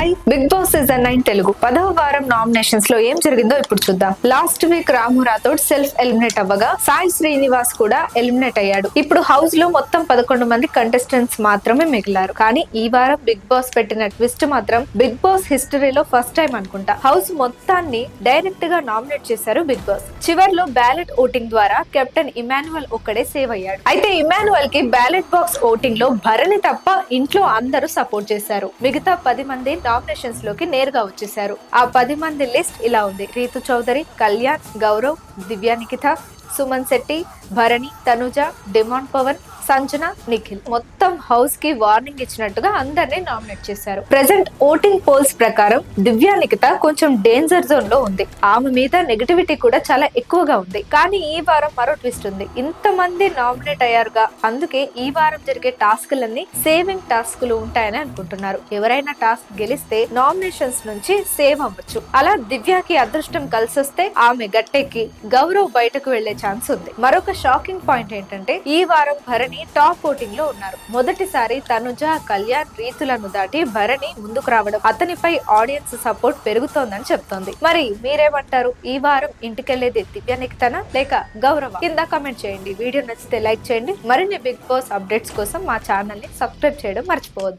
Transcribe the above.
Hi. Big Boss season nine Telugu పదవ వారం నామినేషన్స్లో ఏం జరిగిందో ఇప్పుడు చూద్దాం. Last week Ramu Rathod self eliminate అవ్వగా Sai Srinivas కూడా ఎలిమినేట్ అయ్యాడు. ఇప్పుడు హౌస్లో మొత్తం పదకొండు మంది కంటెస్టెంట్స్ మాత్రమే మిగిలారు. కానీ ఈ వారం బిగ్ బాస్ పెట్టిన ట్విస్ట్ మాత్రం బిగ్ బాస్ హిస్టరీలో ఫస్ట్ టైం అనుకుంటా. హౌస్ మొత్తాన్ని డైరెక్ట్గా నామినేట్ చేశారు బిగ్ బాస్. చివర్లో బ్యాలెట్ ఓటింగ్ ద్వారా కెప్టెన్ ఇమాన్యువల్ ఒక్కడే సేవ్ అయ్యాడు. అయితే ఇమాన్యువల్కి బ్యాలెట్ బాక్స్ ఓటింగ్లో భరణి తప్ప ఇంట్లో అందరూ సపోర్ట్ చేశారు. మిగతా పది మంది నామినేషన్స్లోకి నేరుగా వచ్చేశారు. ఆ పది మంది లిస్ట్ ఇలా ఉంది. రీతు చౌదరి కళ్యాణ్ గౌరవ్ దివ్యా నిఖిత సుమన్ శెట్టి భరణి తనుజ డిమాండ్ పవన్ సంజన నిఖిల్ మొత్తం హౌస్కి వార్నింగ్ ఇచ్చినట్టుగా అందరినీ నామినేట్ చేశారు. ప్రెసెంట్ ఓటింగ్ పోల్స్ ప్రకారం దివ్యా నిఖిత కొంచెం డేంజర్ జోన్లో ఉంది. ఆమె మీద నెగటివిటీ కూడా చాలా ఎక్కువగా ఉంది. కానీ ఈ వారం మరో ట్విస్ట్ ఉంది. ఇంతమంది నామినేట్ అయ్యారుగా. అందుకే ఈ వారం జరిగే టాస్క్లన్నీ సేవింగ్ టాస్క్లు ఉంటాయని అనుకుంటున్నారు. ఎవరైనా టాస్క్ గెలిస్తే నామినేషన్స్ నుంచి సేవ్ అవ్వచ్చు. అలా దివ్యాకి అదృష్టం కలిసొస్తే ఆమె గట్టెక్కి గౌరవ్ బయటకు వెళ్ళే ఛాన్స్ ఉంది. మరొక షాకింగ్ పాయింట్ ఏంటంటే ఈ వారం భరణి టాప్ ఓటింగ్లో ఉన్నారు. మొదటిసారి తనుజ కళ్యాణ్ రీతులను దాటి భరణి ముందుకు రావడం అతనిపై ఆడియన్స్ సపోర్ట్ పెరుగుతోందని చెప్తోంది. మరి మీరేమంటారు? ఈ వారం ఇంటికెళ్ళేది దివ్య నిక్తన లేక గౌరవ? కింద కమెంట్ చేయండి. వీడియో నచ్చితే లైక్ చేయండి. మరిన్ని బిగ్ బాస్ అప్డేట్స్ కోసం మా ఛానల్ని సబ్స్క్రైబ్ చేయడం మర్చిపోవద్దు.